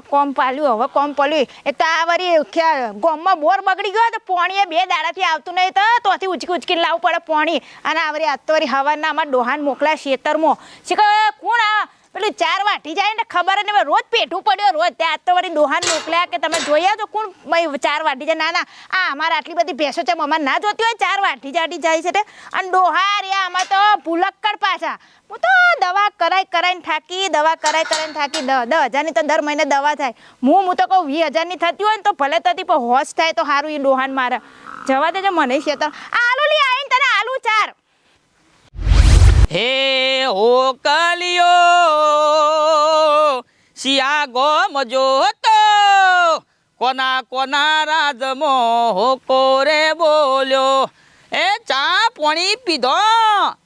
હવે કોમ પાલ્યું, હવે કોમ પાલ્યું. એક તો આ વરી ગોમમાં બોર બગડી ગયો તો પોણીએ બે દાડાથી આવતું નહીં તો તોથી ઉચકી ઉચકીને લાવવું પડે પોણી. અને આ વરી આજ તો વરી હવાના અમારા ડોહાન મોકલા ખેતરમાં શીખ, કોણ આ? પેલું ચાર વાટી જાય ને ખબર ને રોજ પેઠું પડ્યો, રોજ. ત્યાં તો વળી દોહાન મોકલ્યા કે તમે જોયા તો કોણ ચાર વાટી જાય. ના ના, આ અમારે આટલી બધી ભેંસો છે, અમારે ના જોતી હોય, ચાર વાટી જાટી જાય છે અને ડોહા રહ્યા, આમાં તો ભૂલક્કડ પાછા. હું તો દવા કરાઈ કરાઈને થાકી, દવા કરાઈ કરાઈને થાકી. દસ હજારની તો દર મહિને દવા થાય. હું હું તો કહું, વીસ હજારની થતી હોય ને તો ભલે થતી, પણ હોશ થાય તો સારું એ ડોહાન મારે. જવા દેજો મને છે તો આલુ લી આવીને તને આલુ ચાર. હે હો કલિયો શિયા ગોમ જોતો કોના કોના રાજમો હો કોરે બોલ્યો. એ ચા પોણી પીધો.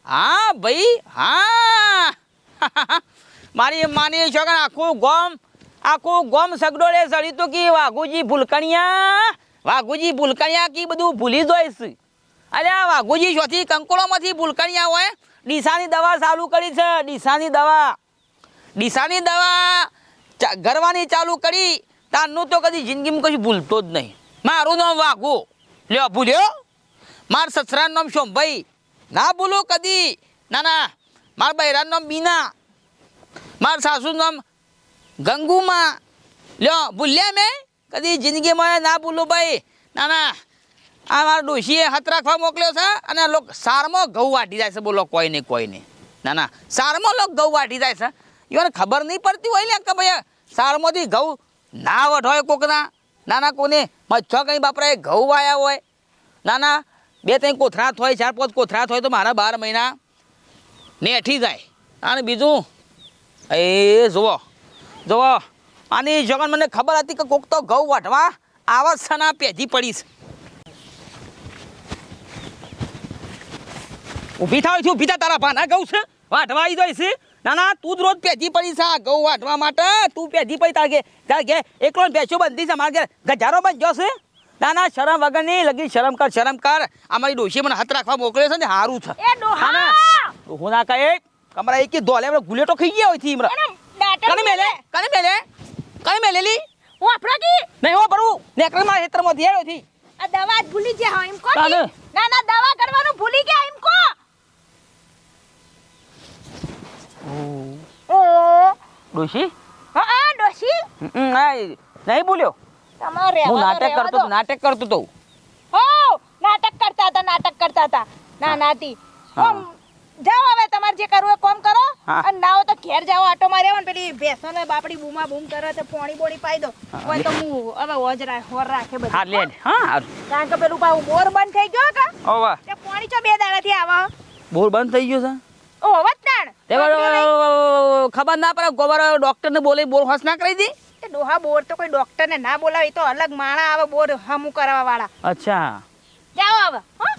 હા ભાઈ, હા. મારી માની છોકરા આખું ગોમ આખું ગોમ સગડોળે સડી તો કે વાઘુજી ભૂલકણિયા? વાઘુજી ભૂલકણિયા કી બધું ભૂલી જોઈશ? અરે વાઘુજી ચોથી કંકોળોમાંથી ભૂલકણિયા હોય? ડીસાની દવા ચાલુ કરી છે, ડીસાની દવા. ડીસાની દવા ગરવાની ચાલુ કરી તારનું તો કદી જિંદગીમાં કશું ભૂલતો જ નહીં. મારું નામ વાઘુ. લ્યો. ભૂલ્યો માર સસરાનું નામ શોમભાઈ ના ભૂલું કદી. ના ના. મારા બૈરાનું નામ બીના માર સાસુનું નામ ગંગુમાં. લ્યો, ભૂલ્યા મેં? કદી જિંદગીમાં ના ભૂલું ભાઈ. ના ના. આ મારા ડોશીએ હાથ રાખવા મોકલ્યો છે અને લોક સારમાં ઘઉં વાટી જાય છે. બોલો કોઈ નહીં કોઈ નહીં ના ના. સારમાં લોક ઘઉં વાટી જાય છે. એને ખબર નહીં પડતી હોય ને કે ભાઈ સારમાંથી ઘઉં ના વઢોય કોકના. ના ના, કોને. મચ્છો કંઈ એ ઘઉં વાયા હોય. ના ના. બે, ત્રણ કોથરાત હોય, ચાર, પાંચ કોથરાત હોય તો મારા બાર મહિના નેઠી જાય. અને બીજું? એ, જુઓ. જુઓ. આની જગન મને ખબર હતી કે કોક તો ઘઉં વાટવા આવા સના પેજી પડીશ ઊભી થાવ છું ઊભી થા તારા ભાના ગૌ છે. વાઢવા આવી જાય છે ના ના તું જ રોજ પેજી પડી છે આ વાઢવા માટે. તું પેજી પડી તાર કે તાર એકલો બેસો બંધી છે મારે ગજારો બંધ છે. ના ના શરમ વગર નહીં લગી શરમ કર શરમ કર. અમારી ડોશી મને હાથ રાખવા મોકલે છે ને સારું છે. એ ડોહા! ના, ના. હું ના કહે કમરા એક ધોલે ગુલેટો ખાઈ ગયા હોયથી ઇમરા કને મેલે? કને મેલે? કને મેલેલી? વાપરા કી નહીં હો બરું નેકરમાં હેતરમાં ધ્યાયો થી આ દવા ભૂલી ગયા એમ કો ના ના દવા કરવાનું ભૂલી ગયા એમ કો? ઓ. ડોશી? હા હા ડોશી. નહીં નહીં બોલ્યો? તમારે હું નાટક કરતો નાટક કરતો તો. હો નાટક કરતા હતા નાટક કરતા હતા. ના નાતી. જાઓ હવે તમારે જે કરવું એ કોમ કરો. અને ના હોય તો ઘેર જાઓ આટો માર્યા ને પેલી ભેંસોને બાપડી બૂમા બૂમ કરે તો પોણી બોણી પાઈ દો. હોય તો હું હવે હોજ હોર રાખે બધું. હા લે લે. હા કારણ કે પેલું પાછું બોર બંધ થઈ ગયો કા તે પોણી ચો બે દાડાથી આવે. બોર બંધ થઈ ગયો છે? ઓ વતનાણ તે ખબર ના પડે ગોબર ડોક્ટર ને બોલે બોર હોશ ના કરી દી? એ ડોહા બોર તો કોઈ ડોક્ટર ને ના બોલાવે તો અલગ માણા આવે બોર હમુ કરવા વાળા અચ્છા. જાઓ હવે હા.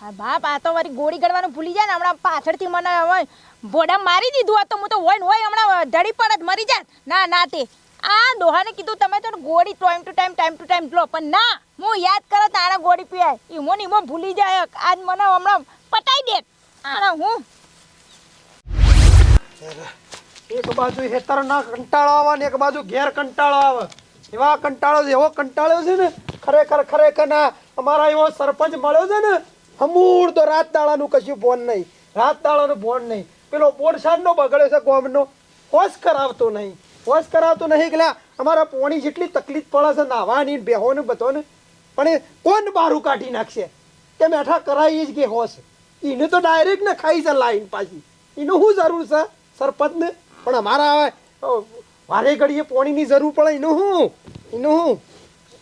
હા બાપ આ તો મારી ગોળી ગળવાનું ભૂલી જાય ને હમણાં પાછળથી મને ભોડા મારી દીધું હોત તો હું તો હોય ને હોય હમણાં ધડી પડત મરી જાત. ના ના તે. આ દોહાને કીધું તમે તો ગોળી time to time time to time લો, પણ ના, હું યાદ કરો તાણે ગોળી પીવાય. ઈમો ને ઈમો ભૂલી જાય. આજ મને હમણાં પટાઈ દે. આને હું. એક બાજુ હેતર ના કંટાળો આવે ને એક બાજુ ઘેર કંટાળો આવે. એવા કંટાળો એવો કંટાળો છે ને, ખરેખર ખરેખર ના, અમારા એવો સરપંચ મળ્યો છે ને અમૂળ તો રાત દાડાનું કશું ભોન નહીં. રાત દાડાનું ભોન નહીં. પેલો બોરસાદનો બગડ્યો છે ગોમનો. હોશ કરાવતો નહીં. હોશ કરાવતો નહીં કે અમારા પોણી જેટલી તકલીફ પડે છે નાવાની બેહોને, બધોને. પણ એ કોણ બારું કાઢી નાખશે? કે બેઠા કરાવી જ કે હોશ. એને તો ડાયરેક્ટ ને ખાઈ છે લાઈન પાછી. એનું શું જરૂર છે, સરપંચને? પણ અમારા વારે ઘડીએ પોણીની જરૂર પડે એનું શું? એનું શું?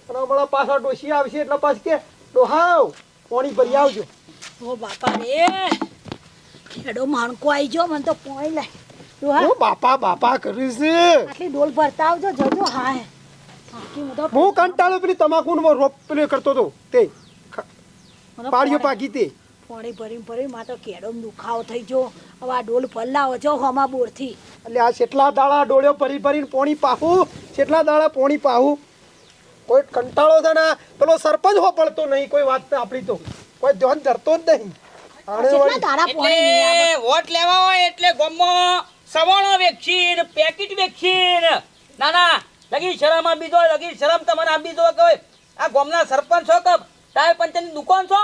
અને હમણાં પાછા ડોસી આવશે એટલે પાછ કે, ડોહાવ, પોણી ભરી આવજો. ઓ બાપા રે. ખેડો માણકો આવી ગયો, મને તો પોણી લે ડોહા હું. બાપા બાપા કરીશ. આટલી ડોલ ભરતા આવજો જજો હા હે. હું કંટાળો પેલી તમાકુ રોપ પેલી કરતો તો તે પાડીઓ પોણી- પાકી તે. પાણી ભરી ભરી માં તો કેડો દુખાવો થઈ ગયો. હવે આ ડોલ પલ્લાવો છો હમા બોરથી. એટલે આ કેટલા દાડા ડોળ્યો ભરી ભરીને પોણી પાહું કેટલા દાડા પોણી પાહું. કોઈ કંટાળો છે ને પેલો સરપંચ હો પડતો નહીં કોઈ વાત ને આપણી તો. કોઈ ધ્યાન ધરતો જ નહીં. વોટ લેવા હોય એટલે ગામમાં સવાણો વેક્સિન, પેકેટ વેક્સિન. ના ના લગી શરમ આપી દો, લગી શરમ તમારે આપી દો કે આ ગામના સરપંચ છો કે ટાયર પંચરની દુકાન છો?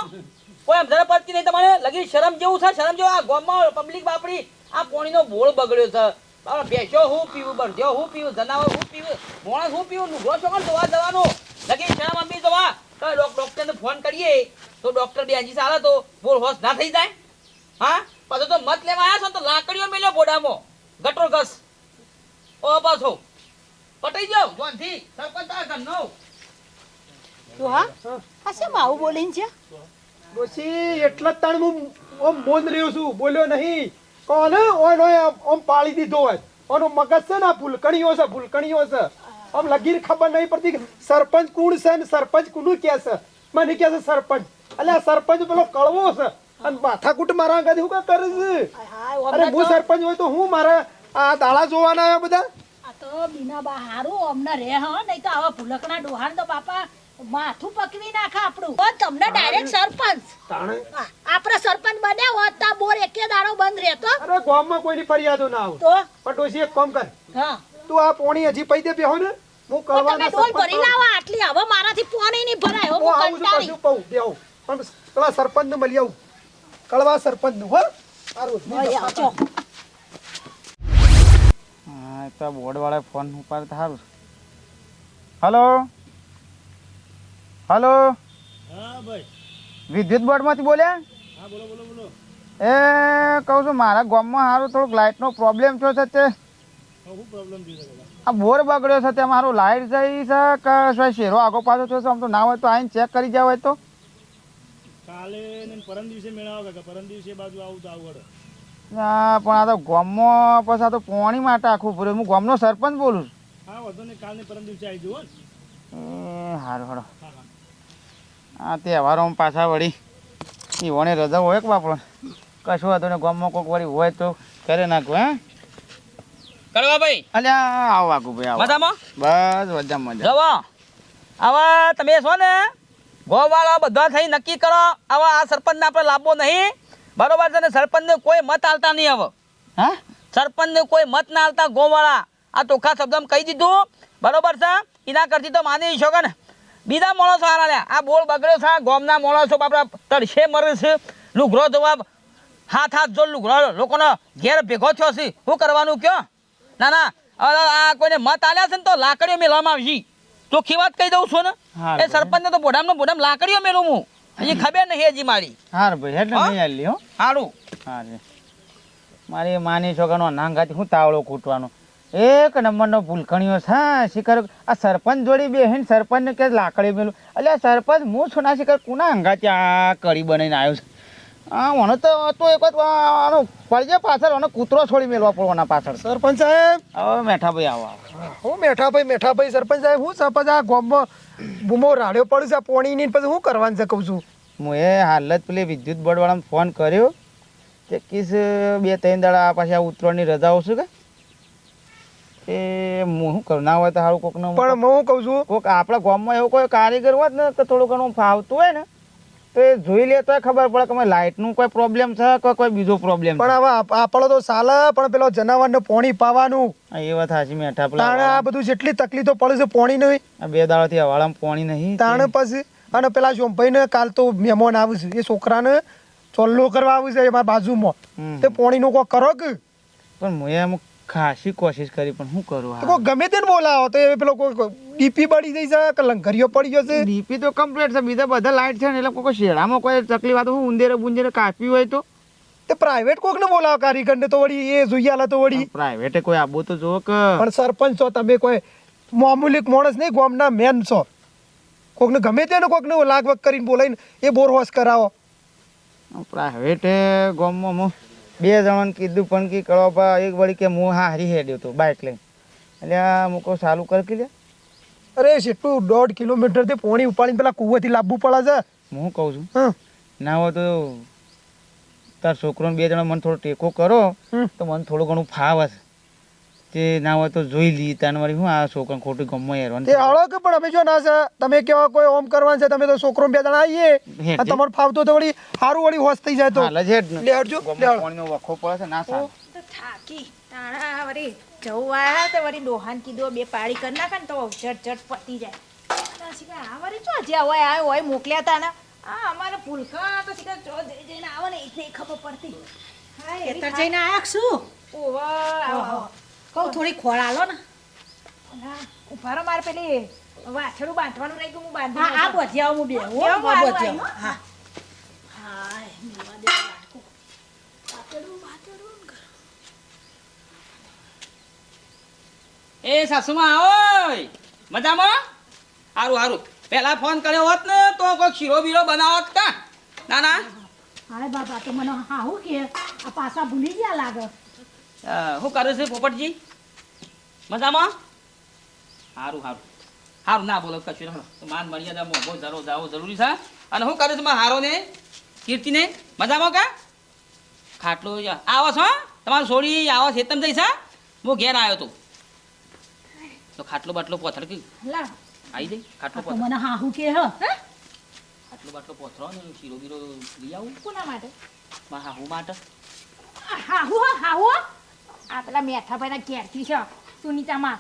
કોઈ સમજણ પડતી નહીં તમારે? લગી શરમ જેવું છે? શરમ જેવું આ ગામમાં પબ્લિક બાપડી, આ પોણીનો બોળ બગડ્યો છે. બાબા બેસો હું પીવું બરધ્યો હું પીવું, જનાવર હું પીવું, માણસ હું પીવું લુગડો છો દવા જવાનું? લગી શરમ આપી દવા તો ડોક્ટરને ફોન કરીએ. તો ડોક્ટર બેનજી સારા તો બોલ હોશ ના થઈ જાય? હા? પાછો તો મત લેવા આવ્યા છો તો લાકડીઓ મેલ્યો બોડામાં. ગટરો ઘસ. ઓ પાછો. પટાઈ જાવ જોનથી સરપંચ આ ઘરનો. તો હા? આ શેમ આવું બોલીને છે? ડોશી એટલા જ તાણ હું ઓમ બોલ રહ્યો છું. બોલ્યો નહીં. કોણ ઓનો ઓમ પાળી દીધો હોય. ઓનો મગજ છે ને આ ભૂલકણીઓ છે ભૂલકણીઓ છે. આમ લગીર ખબર નહીં પડતી સરપંચ કોણ છે ને સરપંચ કોનું કે છે? મને કે છે સરપંચ. એટલે આ સરપંચ પેલો કળવો છે. અને માથાકૂટ મારા આગળ હું કા કરે છે? અરે હું સરપંચ હોય તો હું મારા આ દાડા જોવાના આવ્યા બધા? આ તો બીના બા હારું અમને રે હા નહીં તો આવા ભૂલકના ડોહાન તો બાપા માથું પકવી નાખે આપણું. તમને ડાયરેક્ટ સરપંચ. તાણે? આપણે સરપંચ બન્યા હોત તો બોર એકે દાડો બંધ રહેતો. અરે ગામમાં કોઈની ફરિયાદો ના આવે તો? પણ ડોશી એક કામ કર. હા. તું આ પોણી હજી પૈ દે બેહો ને. હું તો તમે સરપંચ ભરી લાવો આટલી હવે મારાથી પોણી નહીં ભરાય હો કંટાળી. બેહો. પણ પેલા સરપંચ ને મળી આવું. કળવા સરપંચનું હો હા તો બોર્ડવાળા ફોન ઉપર સારું હલો? હલો? વિદ્યુત બોર્ડમાંથી બોલ્યા? એ કહું છું મારા ગામમાં સારું થોડુંક લાઇટનો પ્રોબ્લેમ થયો છે તે. આ બોર બગડ્યો છે તે મારું લાઇટ જઈ છે કે શેરો આગો પાછો થયો છે? આમ તો ના હોય તો આવીને ચેક કરી જાવ હોય તો. કાલે ને પરમ દિવસે મેળાવો કાકા પરમ દિવસે બાજુ આવું તો આવડે ના પણ આ તો ગામમાં પછી આ તો પોણી માટે આખું પૂરું હું ગામનો સરપંચ બોલું છું. હા વધુ ને કાલ પરમ દિવસે આવી જુઓ એ હારું હારું. આ તહેવારોમાં પાછા વળી ઈવોને રજા હોય કે બાપણ કશું હતું ને ગામમાં કોઈક વળી હોય તો કરે નાખું હે? કરવા ભાઈ? અલ્યા આવો આગુ ભાઈ આવો બસ મજા મજા જવો. આવા તમે છો ને? ગોવાળા બધા થઈ નક્કી કરો. આવા આ સરપંચને આપણે લાવવો નહીં. બરોબર છે ને? સરપંચને કોઈ મત આલતા નહીં હવે. હા? સરપંચને કોઈ મત ના આલતા ગોવાળા. આ ચોખ્ખા શબ્દમાં કહી દીધું. બરોબર છે? એના કરતી તો માની શકો ને? બીજા માણસો હારા લ્યા. આ બોલ બગડ્યો છે ગોમના માણસો આપણા તડશે મરે છે. લુઘરો જવાબ. હાથ હાથ જો લુઘરો લોકોનો ઘેર ભેગો થયો છે. શું કરવાનું કયો? ના ના. હવે આ કોઈને મત આલ્યા છે ને તો લાકડીઓ મેળવામાં આવશે. ચોખ્ખી વાત કહી દઉં છું ને? એ સરપંચ સરપંચને તો બોડામ બોડામ લાકડીઓ મેળવું હું. હજી ખબર નહીં હજી મારી. હાર ભાઈ એટલે હા? નહીં આલી હો. સારું હારે. મારી માની છોકરાનો નાંગાથી હું તાવળો કૂટવાનો એક નંબરનો ભૂલકણીઓ છે હા, શિખર આ સરપંચ જોડી બે હેન સરપંચને કે લાકડી મેલું. એટલે સરપંચ હું છું ના શિખર કુના અંગાથી આ કડી બનાવીને આવ્યો છે? હા મને તો તો એક વખત આનો પડજે પાછળ અને કૂતરો છોડી મેળવા પડવાના પાછળ. સરપંચ સાહેબ? હવે મેઠાભાઈ આવો. આવો હું મેઠાભાઈ મેઠાભાઈ સરપંચ સાહેબ હું સરપંચ આ ગામમાં બૂમો રાડ્યો પડ્યો છે પોણી ની પછી હું કરવાનું છે કહું છું? હું એ હાલ જ પેલી વિદ્યુત બોર્ડવાળાને ફોન કર્યો કે કીસ બે ત્રણ દાડા પાછી આ ઉત્તરાયણની રજાઓ છે કે? એ હું શું કરું? ના હોય તો સારું કોકને પણ હું કહું છું કોક આપણા ગામમાં એવું કોઈ કારીગર હોત ને તો થોડું ઘણું ફાવતું હોય ને. તો એ જોઈ લે તો ખબર પડે કે લાઇટનું કોઈ પ્રોબ્લેમ છે કે કોઈ બીજો પ્રોબ્લેમ પણ હવે આપણો તો ચાલે પણ પેલો જનાવરને પોણી પાવાનું. એ વાત સાચી મેં તાણે આ બધું જેટલી તકલીફો પડે છે પોણી નહીં. બે દાડાથી હવાળામાં પાણી નહીં તાણે પછી અને પેલા શોમભાઈ ને કાલ તો મહેમાન આવું છે. એ છોકરાને ચોલ્લો કરવા આવું છે મારા બાજુમાં. તે પોણીનું કોઈ કરો કે? પણ મેં એમ ખાસી કોશિશ કરી પણ શું કરું તો કોઈ ગમે તેને બોલાવો તો એ પેલો કોઈ ડીપી બળી જઈ છે કે લંગરિયો પડી ગયો છે ડીપી તો કમ્પ્લીટ છે બીજા બધા લાઇટ છે ને એટલે કોઈ શેડામાં કોઈ તકલીફ આ તો હું ઉંદેરે બુંદેરે કાપી હોય તો. તે પ્રાઇવેટ કોક ને બોલાવો કારીગરને તો વળી એ જોઈ આલે તો વળી. પ્રાઇવેટે કોઈ આબુ તો જો કે પણ સરપંચ છો તમે કોઈ મામૂલી માણસ નહીં ગામના મેન છો. કોકને ગમે તેને કોકને લાગવગ કરીને બોલાવીને એ બોરહોસ કરાવો. પ્રાઇવેટે ગામમાં હું બે જણાને કીધું પણ કે કરો એક વળી કે હું હા હારી હેડ્યો હતો બાઇક લઈને. એટલે આ મૂકો ચાલુ કર કે લે. અરે જેટલું દોઢ કિલોમીટરથી પોણી ઉપાડીને પેલા કુવાથી લાવવું પડે છે. હું કહું છું. ના હોય તો તાર છોકરોને બે જણા મને થોડો ટેકો કરો. તો મને થોડું ઘણું ફાવ હશે તે ના હોય તો જોઈ લઈએ. તાન વાળી હું આ છોકરા ખોટી ગમમાં હેરવાનું તે હળો કે પણ અમે જો ના છે? તમે કેવા કોઈ ઓમ કરવાનું છે? તમે તો છોકરો બે જણા આવીએ. અને તમારે ફાવતો તો વળી સારું વળી હોશ થઈ જાય તો. હાલ જ હેડ લે હટ. પાણીનો વખો પડે છે ના સા તો થાકી. તાણા વળી જવું આયા તો વળી ડોહાન કીધું બે પાળી કરી નાખે ને તો ઝટ ઝટ પતી જાય. આ વળી ચો જે હોય આ હોય મોકલ્યા તા ને. આ અમારે ભૂલકા તો શીખા ચો જઈ જઈને આવે ને એટલે ખબર પડતી. હા ખેતર જઈને આયા શું? ઓવા આવો. કહું થોડી ખોળ આલો ને. ના, ઊભા મારે પેલી વાછડું બાંધવાનું રહી ગયું હું બાંધી હા આ. બધ્યા હું બે હું હારું હા. હા મેવા દે વાટકો. એ સાસુમાં ઓય મજામાં? સારું હારું. પહેલા ફોન કર્યો હોત ને તો કોઈ ખીરો બીરો બનાવત કા? ના ના હાય બાબા તો મને હા હું કે આ પાછા ભૂલી ગયા લાગે. શું કરે છે પોપટજી? મજામાં? સારું સારું સારું ના બોલો કશું માન મર્યાદા મોભો જરો જાવો જરૂરી છે અને શું કરે છે મારા હારો ને કીર્તિને? મજામાં કા? ખાટલો આવો છો તમારું છોડી આવો ખેતમ જઈશ હું? ઘેર આવ્યો તો. તો ખાટલો બાટલો પોથર કે? આવી જઈ ખાટલો પથર મને હા હું કે હ? ખાટલો બાટલો પથરો ને શીરો બીરો લઈ આવું? કોના માટે? મારા હાહુ માટે. હાહુ હો, હાહુ હો. આ પેલા મેઠાભાઈના ઘેરથી છે. સુનીતામાં.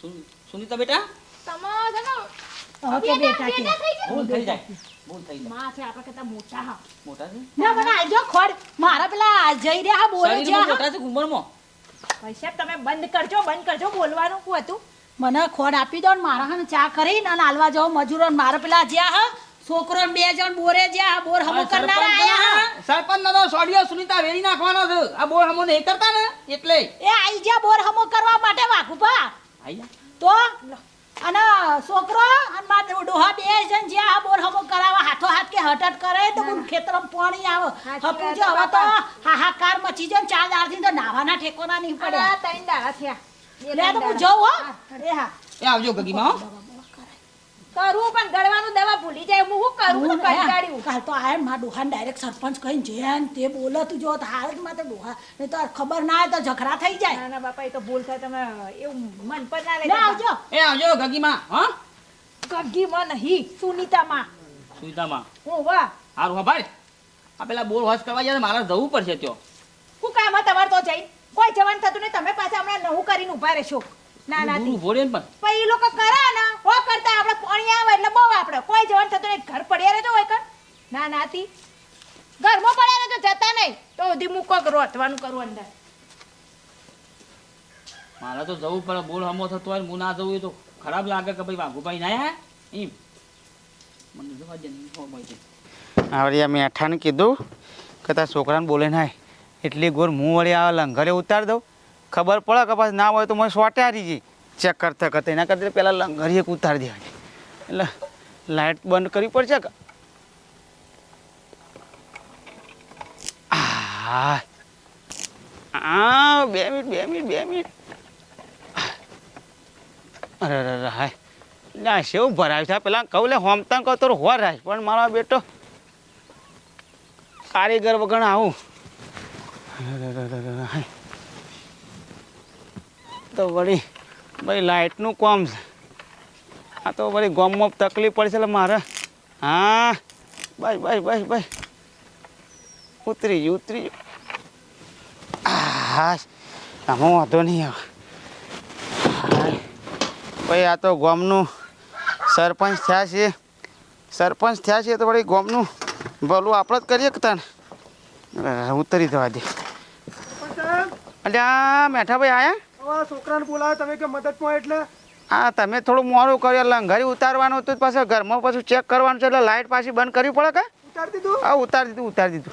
સુન- સુનીતા બેટા? તમે છે ને હવે કે બેટા કે બેટા થઈ ભૂલ થઈ જાય. ભૂલ થઈ જાય. માં છે આપણા કરતા મોટા હા. મોટા છે? ના મને આજો ખોડ. મારા પેલા જઈ રહ્યા હા બોલે શરીરમાં મોટા છે કે ઉંમરમાં? ભાઈ સાહેબ તમે બંધ કરજો બંધ કરજો બોલવાનું શું હતું? મને ખોડ આપી દો ને મારા હે ને ચા કરીને અને હાલવા જાઓ મજૂરો ને મારા પેલા જ્યાં હા છોકરો બે જણ બોરે જ્યાં બોર હમો કરનારા આયા સરપંચ નો સોડિયો સુનીતા વેરી નાખવાનો છે. આ બોર હમો નહીં કરતા ને એટલે. એ આઈ જા બોર હમો કરવા માટે વાઘુપા આયા તો અને છોકરો અને મારા ડોહા બે જણ જ્યાં આ બોર હમો કરાવવા હાથો હાથ કે હટટ કરે તો હું. ખેતરમાં પાણી આવે. હપુ જો હવે તો હાહાકાર મચી જાય ને ચાર દાડથી તો નાવાના ઠેકોના નહીં પડે. આ ત્રણ દાડા થયા. બે લે તો હું જોઉં હો. એ હા. એ આવજો ગગીમાં હો. કરવું પણ ગળવાનું દવા ભૂલી જાય. હું શું કરું? તો કંટાળ્યું કાલ તો આયા માં ડોહાન ડાયરેક્ટ સરપંચ કહીને જેન તે બોલે તું જો તો હાલ જ માં તો ડોહા. ને તો ખબર ના આવે તો ઝઘડા થઈ જાય. ના ના બાપા એ તો ભૂલ થાય. તમે એવું મન પર ના લે. આવજો. એ આવજો ગગીમાં હ? ગગી માં નહીં સુનીતામાં. સુનીતામાં. હું વાહ. હારું હા ભાઈ. આ પેલા બોર હોશ કરવા જાય મારે જવું પડશે ત્યો. શું કામ હા તમારે તો જઈ કોઈ જવાન થતું નહીં. તમે પાછા હમણાં નવું કરીને ઊભા રહેશો. ના ના ગુરુ ભોળે પણ. પણ એ લોકો કરે ને. હો કરતા આપણે પાણી આવે એટલે બહુ આપણે. કોઈ જવાનું થતું નહીં. ઘર પડ્યા રહેજો હોય કર ના નાથી ઘરમાં પડ્યા રહેજો જતા નહીં. તો સુધી મૂકો રોતવાનું કરું અંદર. મારે તો જવું પડે. બોલ હમો થતો હોય ને હું ના જવું એ તો ખરાબ લાગે કે ભાઈ વાઘુભાઈ ના હે? એમ. મને જવા દે. આવડી આ મેઠાને કીધું કે તારા છોકરાને બોલે ના એટલી ગોર મું વળી આ લંગરે ઉતાર દઉં. ખબર પડે કે પાછી ના હોય તો મને સોટે હારી ચેક કરતા કરતા. એના કરતાં પહેલાં ઘરે ઉતારી દેવાની. એટલે લાઇટ બંધ કરવી પડશે કે? આ બે મિનિટ બે મિનિટ બે મિનિટ. અરે અરે અરે, હાય. ના, શેવું ભરાય છે. પેલા કહું લે હોમતા કહો તો હોર રાય પણ મારા બેટો કારીગર વગર આવું. અરે અરે અરે, હાય. તો વળી ભાઈ લાઇટનું કોમ છે. આ તો વળી ગામમાં તકલીફ પડશે એટલે મારે. હા બસ બસ બસ બસ ઉતરી ગયું ઉતરી હા આમાં વાંધો નહીં આવે. ભાઈ આ તો ગોમનું સરપંચ થયા છે. સરપંચ થયા છે તો વળી ગોમનું ભલું આપણે જ કરીએ તને? ઉતરી જવા દે. અલ્યા મેઠાભાઈ આયા? આ છોકરાને બોલાવે તમે કે મદદમાં એટલે? હા તમે થોડું મોડું કર્યું. એટલે ઘરે ઉતારવાનું હતું પાછું ઘરમાં પાછું ચેક કરવાનું છે એટલે લાઇટ પાછી બંધ કરવી પડે કે? ઉતારી દીધું? હા ઉતારી દીધું ઉતારી દીધું.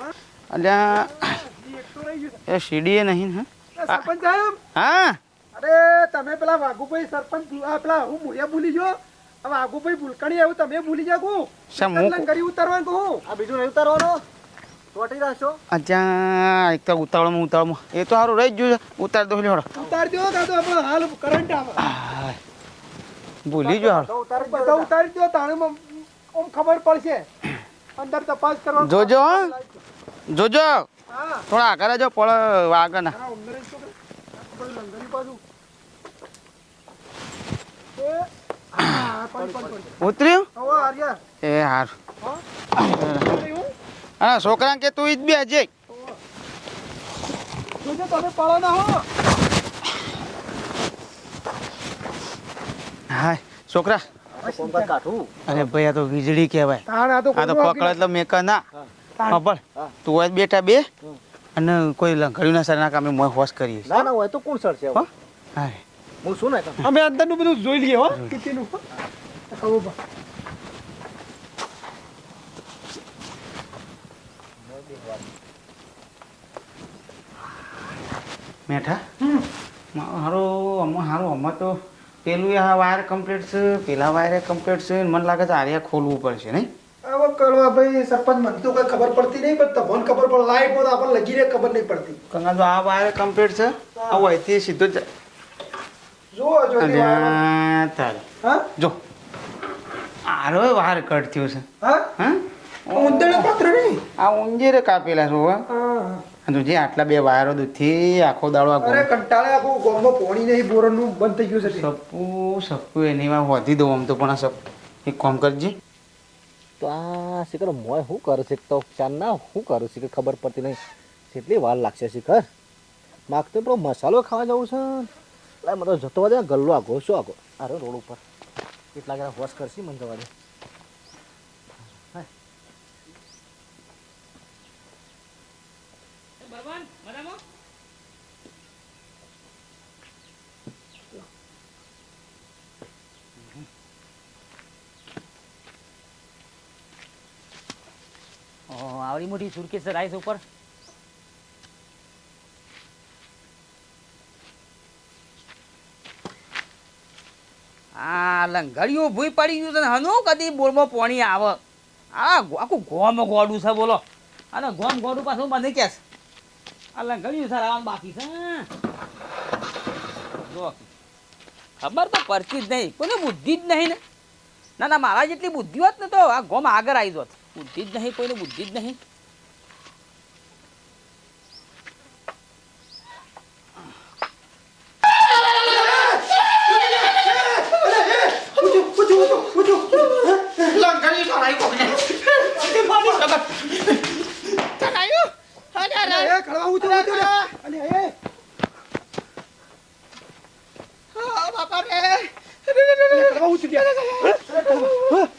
તો ગયું એ સીડીએ નહીં ને સરપંચ સાહેબ? હા. અરે તમે પેલા વાઘુભાઈ સરપંચ પેલા હું મુયા ભૂલી ગયો? વાઘુભાઈ ભૂલકણી આવ્યું તમે ભૂલી જાગું કુ શા ઉતારવાનું કહું આ બીજું નહીં ઉતારવાનો. એક તો ઉતાવળમાં ઉતાવળમાં. એ તો સારું રહી જ ગયું ઉતાર દો હેડો ઉતાર દો કાં તો આપણો હાલ કરંટ ભૂલી જો હાલ. બધા ઉતારી દો તાણમાં ઓમ ખબર પડશે. અંદર તપાસ કરવા જોજો જોજો. થોડા આગળ જો પળ આગળ ઉતર્યું? એ હાર. હા છોકરા કે તું ઈજ જ બે આજે તમે પાળો ના હો. હા છોકરા. અરે ભાઈ આ તો વીજળી કહેવાય. આ તો પકડ એટલે મેક ના. ખબર તું હોય બેટા બે. અને કોઈ લંઘડ્યું ના સરના કામે મોય હોશ કરીએ ના ના હોય તો કોણ સર છે હા? હું. શું ને અમે અંદરનું બધું જોઈ લઈએ હો. ખબર પડ. મેઠા? મારો સારું આમાં તો પેલું આ વાયર કમ્પ્લીટ છે પેલા વાયરે કમ્પ્લીટ છે મને લાગે છે આર્યા ખોલવું પડશે નહીં? હવે કરવા ભાઈ સરપંચ મને તો કઈ ખબર પડતી નહીં પણ તમને ખબર પડે લાઈટમાં આપણને લગી રહે ખબર નહીં પડતી. કંગા તો આ વાયર કમ્પ્લીટ છે આ અહીંથી સીધો જ જો. જો તારે. હા? જો. આરો વાયર કટ થયો છે. હા? હા? ઉંદર પત્ર નહીં? આ ઉંજેરે કાપેલા છે હો. હા જે આટલા બે વાયરો દૂધથી આખો દાડો આખો અરે કંટાળે આખો ગોમમાં પોણી નહીં બોરનું બંધ થઈ ગયું છે. સપુ સપુ એની માં વધી દઉં આમ તો પણ આ સપ એક કામ કરજે. તો આ શિખર મોય શું કરું છે? તો ચાર ના શું કરું શિખર ખબર પડતી નહીં. કેટલી વાર લાગશે શિખર? માગતો પેલો મસાલો ખાવા જવું છે. એટલે મને જતો દે ગલ્લો આગો શું આગો? અરે રોડ ઉપર. કેટલા ગયા હોશ કરશી મને જવા દે આવડી મોટી સુરકેસ રાઈસ ઉપર. આ લંગડિયું ભૂઈ પડી ગયું છે ને, હનુ કદી બોલમાં પોણી આવે. આ આખું ગોમ ગોડું છે, બોલો. અને ગોમ ગોડું પાછું મને કે આ લંગડિયું સર આવવાનું બાકી છે ખબર તો પડતી જ નહીં. કોને બુદ્ધિ જ નહીં ને. ના ના, મારા જેટલી બુદ્ધિ હોત ને તો આ ગોમ આગળ આવી જોત. બુદ્ધિ જ નહીં કોઈને બુદ્ધિ જ નહીં ઊંચું, ઊંચું, ઊંચું, ઊંચું. એ, ખડવા ઊંચું, ઊંચું લે. અલે, એ. એ, ખડવા ઊંચું લે. હે? હે?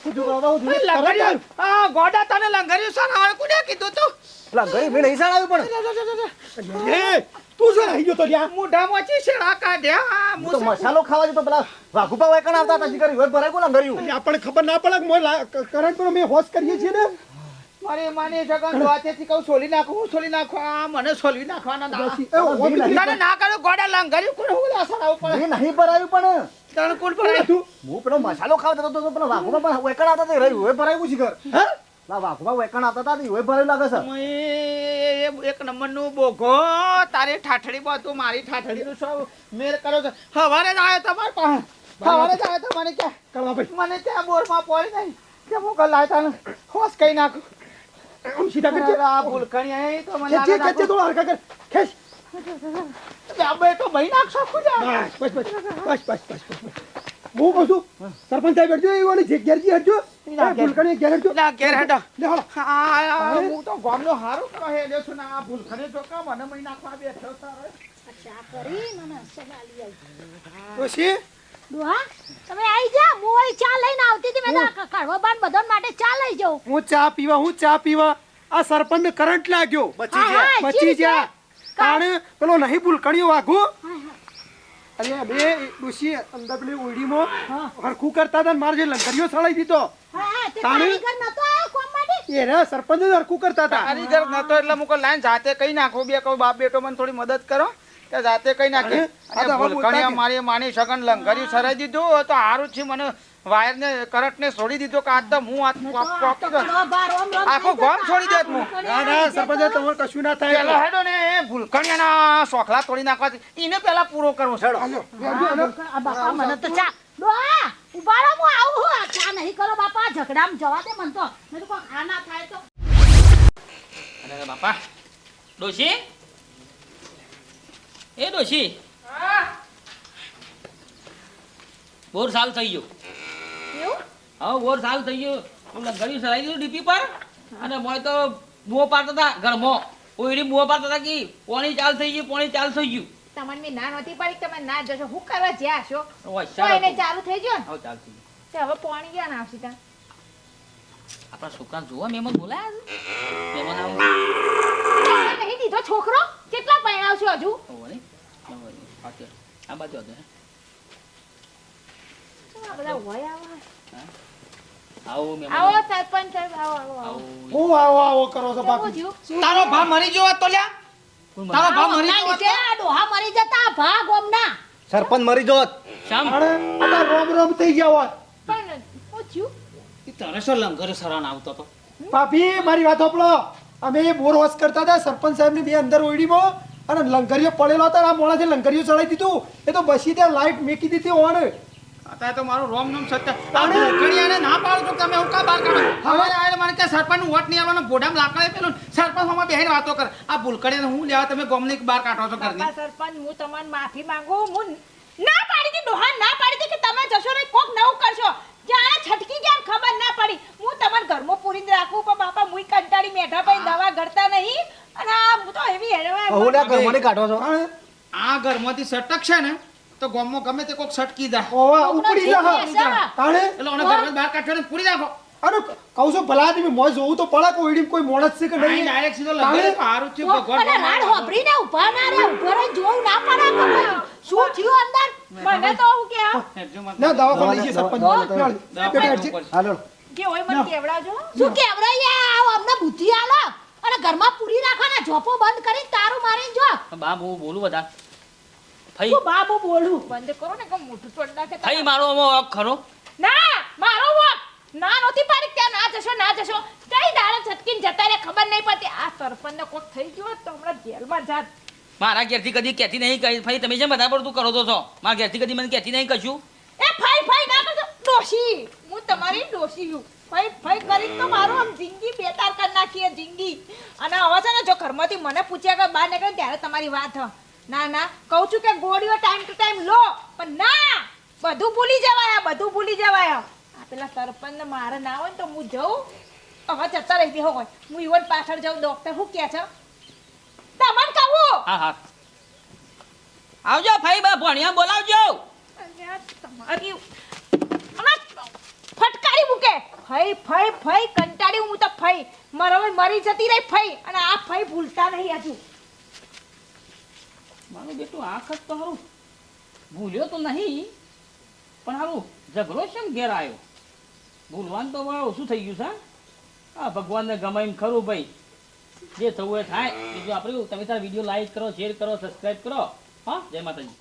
ઊંચું ખડવા ઊંચું લે. લંગડિયું આ ગોડા તને લંગરી સર કોને કીધું તું? લંગરી મેં નહીં સાડાવ્યું પણ. એ, તું શું આઈ ગયો તો ત્યાં? મોઢામાંથી શેડા કાઢ્યા. આ તો મસાલો ખાવા જતો પેલા વાઘુપા વાયકણ આવતા હતા? હવે ભરાય કોલા ગયું આપણે આપણને ખબર ના પડે કે મોય કરંટ પર અમે હોશ કરીએ છીએ ને? મારી માની જગન દ્વાતેથી કહું સોલી નાખું હું સોલી નાખું? આ મને સોલવી નાખવાના ના. ના ગોડા લંગડિયું કોને હું લાસણ આવું પડે નહીં ભરાયું પણ. કોણ તું હું પેલો મસાલો ખાવા હતો પેલા પણ વાયકણ આવતા હતા રહ્યું હવે ભરાયું શિખર હે? ના વાઘુપા વાયકણ આવતા ભરાયું લાગે છે. એક નંબરનું બોઘો તારી ઠાઠડી બધું મારી ઠાઠડીનું સૌ મેર કર્યો છે. હવારે જ આવ્યો તમારી પાસે. હવારે જ આવ્યો તો મને કે કરવા ભાઈ. મને ત્યાં બોરમાં પડી નહીં. કે મોકલ તને હોશ કઈ નાખું. આમ સીધા કરજે. આ ભૂલકણી એ તો મને ખેંચી, લાગે ખેંચી, થોડો હરખા કર. ખેંચ. બે તો ભાઈ નાખશો ખુજા બસ, બસ, બસ, બસ, બસ, બસ. હું કહું સરપંચ સાહેબ હટજો એ વાળી જે ઘેરજી હટજો. ભૂલકણી ઘેર હટજો ના ઘેર હટો લે. હું તો ગામનો હારો કહે લ્યો છું ના આ ભૂલકણી તો કા મને મહિના નાખવા બેઠો તારે અચ્છા કરી મને સગાલી આવી ડોશી, ડોહા તમે આવી જા ચા લઈને આવતી હતી મેં કડવા બાન બધા માટે ચા લઈ જાઉં. હું ચા પીવા હું ચા પીવા. આ સરપંચ કરંટ લાગ્યો. બચી ગયા. પેલો નહીં વાઘો. હા. અરે બે ડોશી અંદર પેલી હરખું કરતા હતા મારે જે લંગરીઓ સળાઈ દીધો. એ રે સરપંચ જ હરખું કરતા હતા. કારીગર નતો એટલે મુકો લાઈન જાતે કઈ નાખો બે કહું બાપ બેટો મને થોડી મદદ કરો. કે જાતે કઈ નાખે? આ તો અને મારી માની સગન લંગર્યું સરાઈ દીધું તો હારું છે મને વાયર ને કરંટ ને છોડી દીધો કે આ તો હું આ તો આ તો આખો ગામ છોડી દેત હું. ના ના સરપંચ તમારે કશું ના થાય. પેલો હેડો ને ભૂલકણિયા ના સોખલા તોડી નાખવા એને પેલા પૂરો કરવો છે. હેડો. હાલો, હાલો, હાલો. આ બાપા મને તો ચા. ડોહા ઊભા હું આવું હું આ ચા નહીં કરો બાપા. ઝઘડામાં જવા દે મને તો. મેં તો ખાના થાય તો. અરે બાપા ડોશી એ ડોશી. બોર સાલ થઈ ગયો. એવું? બોર સાલ થઈ ગયું. હું લંગડ્યું સરાઈ ગયું ડીપી પર. અને મોય તો બુઓ પાડતા હતા ઘરમાં. ઓયરી બુઓ પાડતા હતા કે પોણી ચાલ થઈ ગયું પોણી ચાલ થઈ ગયું. તમને મેં ના નહોતી પાડી તમે ના જશો. શું કરવા જ્યાં છો? એને ચાલુ થઈ ગયો ને? ચાલ થઈ ગયું. હવે પોણી ક્યાં આવશે ત્યાં? આપણા છોકરા જોવા મહેમાન બોલાયા છે? મહેમાન આવું નહીં દીધો છોકરો કેટલા પૈણાવશો હજુ હોવે ને? હોવે ને. હા, તે. આ બાજુ હતો હે. શું આ બધા હોય આવા? આવો આવો સરપંચ સાહેબ આવો આવો આવો. આવો. હું આવો આવો કરો છો બાપુ તારો ભા મરી ગયો તો લ્યા. તારો ભા મરી ગયો હોત આ ડોહા મરી જતા ભાગ ઓમના. સરપંચ મરી જોત શ્યામ આ રોમ રોમ થઈ ગયા હોત. પણ શું થયું તો તને શું લંગર સરાન આવતો તો ભાભી મારી વાત સાંભળો અમે બોર વોશ કરતા હતા સરપંચ સાહેબની બે અંદર ઓયડીમાં. અને લંગરીઓ પડેલો હતો આ મોણાથી લંગરીઓ ચડાવી દીધું. એ તો બસી ત્યાં લાઈટ મેકી દીધી ઓન અત્યારે તો મારું રોમ નામ સત્ય ના પાડું તમે હું કા બહાર કાઢો હવે આયેલો મને કે સરપંચ વોટ નહીં આવવાનો ભોડામ લાકડે પેલું સરપંચ હમણાં બેહીને વાતો કર. આ ભૂલકડીને હું લેવા તમે ગોમની બહાર કાઢો છો ઘરની? સરપંચ હું તમને માફી માંગુ હું ના પાડી હતી ડોહા ના પાડી કે તમે જશો ને કોક નવું કરશો. જાણે છટકી ગયા ખબર ના પડી. હું તમને ઘરમાં પૂરીને રાખું પણ બાપા મુઈ કંટાળી મેઠા પછી દવા ગળતા નહીં. અને આ હું તો એવી હેડવા હું લ્યા ઘરમાં કાઢો છો આ ઘરમાંથી સટક છે ને તો ગોમમાં ગમે તે કોક સટકી જાય. ઓવા ઉપડી જા. બેસા. તાણે? એટલે ઓને ઘરમાં બહાર કાઢો ને પૂરી રાખો અરે કહું છું ભલા આદમી મોય જોવું તો પડે કે ઓયડીમાં કોઈ મોણસ છે કે નહીં? ડાયરેક્ટ સીધો લંગર સારું છે ભગવાન અને રાડ હોભરીને ઊભા ના રે ઊભો રહી જોવું ના પડે કે ભાઈ શું થયું અંદર? મને તો હું કે આ હેડજો મત. ના દવાખાને લઈ જઈએ સરપંચ. દવા- બેટા, દવાખાને હેડજે. હાલો. જે હોય મને કેવડાવજો? શું કેવરાય આવો અમને બુદ્ધિ આલો. અને ઘરમાં પૂરી જોપો બંધ કરી તારું મારી જો. બા હું બોલું બધા. ફઈ. શું બાબુ બોલું. બંધ કરો ને કમ મોઢું તોડ નાખે ફઈ મારો આમાં વાક ખરો? ના મારો વાક ના નોતી પાડી ત્યાં ના જશો ના જશો. કઈ દાડે છટકીન જતા રે ખબર નહીં પડતી. આ સરપંચને કોક થઈ ગયો તો હમણાં જેલમાં જાત. મારા ઘેરથી કદી કહેતી નહીં કહી ફઈ તમે જેમ બધા પડતું કરો તો છો. મારા ઘેરથી કદી મને કહેતી નહીં કશું? એ ફઈ ફાઈ ના કરજો ડોશી. હું તમારી ડોશી છું. ફાઈ ફાઈ કરી તો મારું આમ જિંદગી બેકાર કરી નાખી જિંદગી. અને હવે છે ને જો ઘરમાંથી મને પૂછ્યા કે બહાર નીકળે ત્યારે તમારી વાત હ. ના ના કહું છું કે ગોળીઓ ટાઈમ ટુ ટાઈમ લો પણ ના બધું ભૂલી જવાય બધું ભૂલી જવાય. આ પેલા સરપંચને મારે ના હોય તો હું જઉં. હવે જતા રહી દે હોય. હું ઈવન પાછળ જાઉં ડોક્ટર શું કહે છે? તમને કહું? હા હા. આવજો ભાઈ બા ભણ્યા બોલાવજો. તમારી ફટકારી મૂકે. ફઈ ફઈ ફઈ કંટાળી હું તો ફઈ. મારો મરી જતી રહી ફઈ. અને આ ફઈ ભૂલતા નહીં હજુ. મારું બેટું આ ખત તો હારું. ભૂલ્યો તો નહીં. પણ હારું, ઝઘડો કેમ ઘેર આવ્યો ભૂલવાનું તો વાળો ઓછું થઈ ગયું છે, હા? ભગવાનને ગમાઈને ખરું ભાઈ. જે થવું એ થાય. બીજું આપણે તમે તારા વીડિયો લાઈક કરો શેર કરો સબસ્ક્રાઈબ કરો. હા, જય માતાજી.